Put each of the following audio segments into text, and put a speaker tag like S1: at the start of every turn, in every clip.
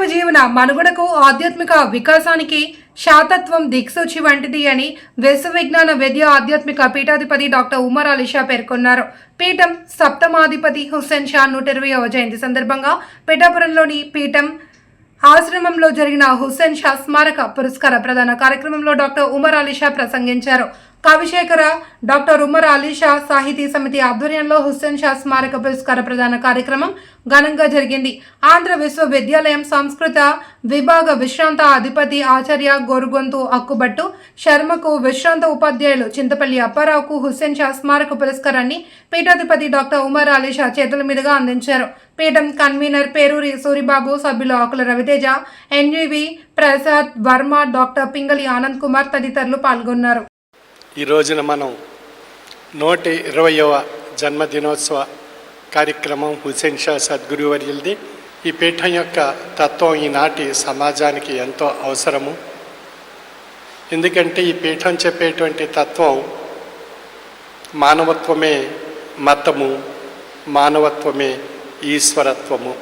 S1: మానవ జీవన మనుగడకు ఆధ్యాత్మిక వికాసానికి శాతత్వం దిక్సూచి వంటిది అని విశ్వవిజ్ఞాన విద్య ఆధ్యాత్మిక పీఠాధిపతి డాక్టర్ ఉమర్ అలీ షా పేర్కొన్నారు. పీఠం సప్తమాధిపతి హుస్సేన్ షా నూట ఇరవైవ జయంతి సందర్భంగా పిఠాపురంలోని పీఠం ఆశ్రమంలో జరిగిన హుస్సేన్ షా స్మారక పురస్కార ప్రదాన కార్యక్రమంలో డాక్టర్ ఉమర్ అలీ షా ప్రసంగించారు. కవిశేఖర డాక్టర్ ఉమర్ అలీషా సాహితీ సమితి ఆధ్వర్యంలో హుస్సేన్ షా స్మారక పురస్కార ప్రదాన కార్యక్రమం ఘనంగా జరిగింది. ఆంధ్ర విశ్వవిద్యాలయం సంస్కృత విభాగ విశ్రాంత అధిపతి ఆచార్య గోరుగొంతు అక్కుబట్టు శర్మకు విశ్రాంత ఉపాధ్యాయులు చింతపల్లి అప్పారావుకు హుస్సేన్ షా స్మారక పురస్కారాన్ని పీఠాధిపతి డాక్టర్ ఉమర్ అలీషా చేతుల మీదుగా అందించారు. పీఠం కన్వీనర్ పేరూరి సూరిబాబు సభ్యులు ఆకుల రవితేజ ఎన్జీవి ప్రసాద్ వర్మ డాక్టర్ పింగళి ఆనంద్ కుమార్ తదితరులు పాల్గొన్నారు.
S2: ఈ రోజున మనం నూట ఇరవయవ జన్మదినోత్సవ కార్యక్రమం హుసేన్ షా సద్గురువర్యులది. ఈ పీఠం యొక్క తత్వం ఈనాటి సమాజానికి ఎంతో అవసరము. ఎందుకంటే ఈ పీఠం చెప్పేటువంటి తత్వం మానవత్వమే మతము మానవత్వమే ఈశ్వరత్వము.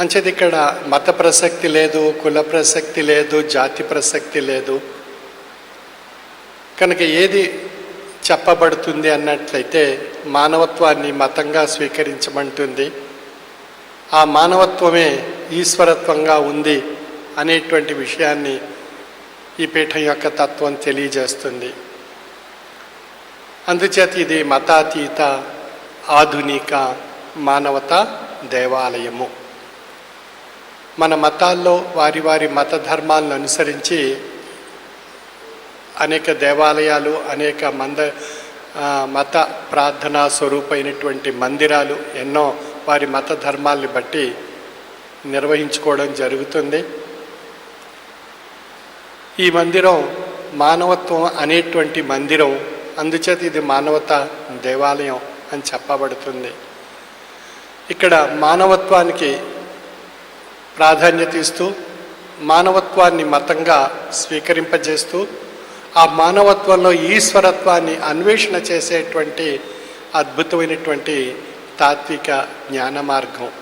S2: అంచేది ఇక్కడ మత ప్రసక్తి లేదు కుల ప్రసక్తి లేదు జాతి ప్రసక్తి లేదు. కనుక ఏది చెప్పబడుతుంది అన్నట్లయితే మానవత్వాన్ని మతంగా స్వీకరించమంటుంది. ఆ మానవత్వమే ఈశ్వరత్వంగా ఉంది అనేటువంటి విషయాన్ని ఈ పీఠం యొక్క తత్వం తెలియజేస్తుంది. అందుచేత ఇది మతాతీత ఆధునిక మానవత దేవాలయము. మన మతాల్లో వారి వారి మత ధర్మాలను అనుసరించి అనేక దేవాలయాలు అనేక మంద మత ప్రార్థనా స్వరూపమైనటువంటి మందిరాలు ఎన్నో వారి మత ధర్మాల్ని బట్టి నిర్వహించుకోవడం జరుగుతుంది. ఈ మందిరం మానవత్వం అనేటువంటి మందిరం అందుచేత ఇది మానవత దేవాలయం అని చెప్పబడుతుంది. ఇక్కడ మానవత్వానికి ప్రాధాన్యత ఇస్తూ మానవత్వాన్ని మతంగా స్వీకరింపజేస్తూ ఆ మానవత్వంలో ఈశ్వరత్వాన్ని అన్వేషణ చేసేటువంటి అద్భుతమైనటువంటి తాత్విక జ్ఞాన మార్గం.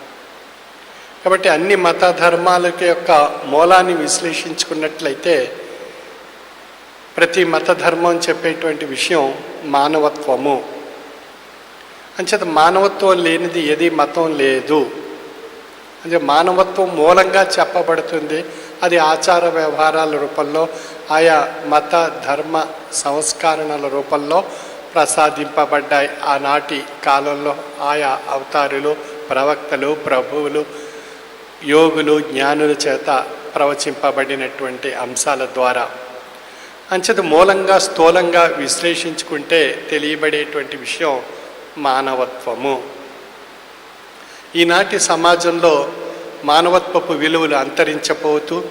S2: కాబట్టి అన్ని మత ధర్మాలకి యొక్క మూలాన్ని విశ్లేషించుకున్నట్లయితే ప్రతి మత ధర్మం చెప్పేటువంటి విషయం మానవత్వము. అంచేత మానవత్వం లేనిది ఏది మతం లేదు. అంటే మానవత్వం మూలంగా చెప్పబడుతుంది. అది ఆచార వ్యవహారాల రూపంలో ఆయా మత ధర్మ సంస్కరణల రూపంలో ప్రసాదింపబడ్డాయి. ఆనాటి కాలంలో ఆయా అవతారులు ప్రవక్తలు ప్రభువులు యోగులు జ్ఞానుల చేత ప్రవచింపబడినటువంటి అంశాల ద్వారా. అంచేత మూలంగా స్థూలంగా విశ్లేషించుకుంటే తెలియబడేటువంటి విషయం మానవత్వము. ఈనాటి సమాజంలో మానవత్వపు విలువలు అంతరించపోతూ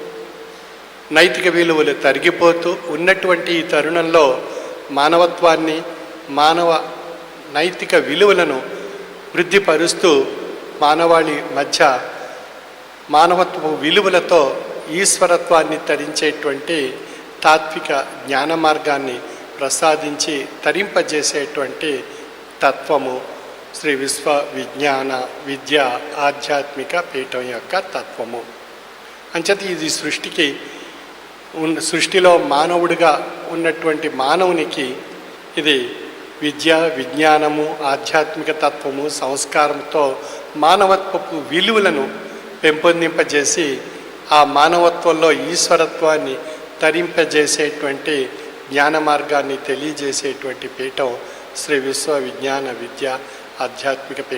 S2: నైతిక విలువలు తరిగిపోతూ ఉన్నటువంటి ఈ తరుణంలో మానవత్వాన్ని మానవ నైతిక విలువలను వృద్ధిపరుస్తూ మానవాళి మధ్య మానవత్వపు విలువలతో ఈశ్వరత్వాన్ని తరించేటువంటి తాత్విక జ్ఞాన మార్గాన్ని ప్రసాదించి తరింపజేసేటువంటి తత్వము. శ్రీ విశ్వ విజ్ఞాన విద్య ఆధ్యాత్మిక పీఠం యొక్క తత్వము. అంచేత ఇది సృష్టికి ఉన్న సృష్టిలో మానవుడిగా ఉన్నటువంటి మానవునికి ఇది విద్య విజ్ఞానము ఆధ్యాత్మిక తత్వము సంస్కారంతో మానవత్వపు విలువలను పెంపొందింపజేసి ఆ మానవత్వంలో ఈశ్వరత్వాన్ని తరింపజేసేటువంటి జ్ఞాన మార్గాన్ని తెలియజేసేటువంటి పీఠం శ్రీ విశ్వ విజ్ఞాన విద్య ఆధ్యాత్మిక పీఠం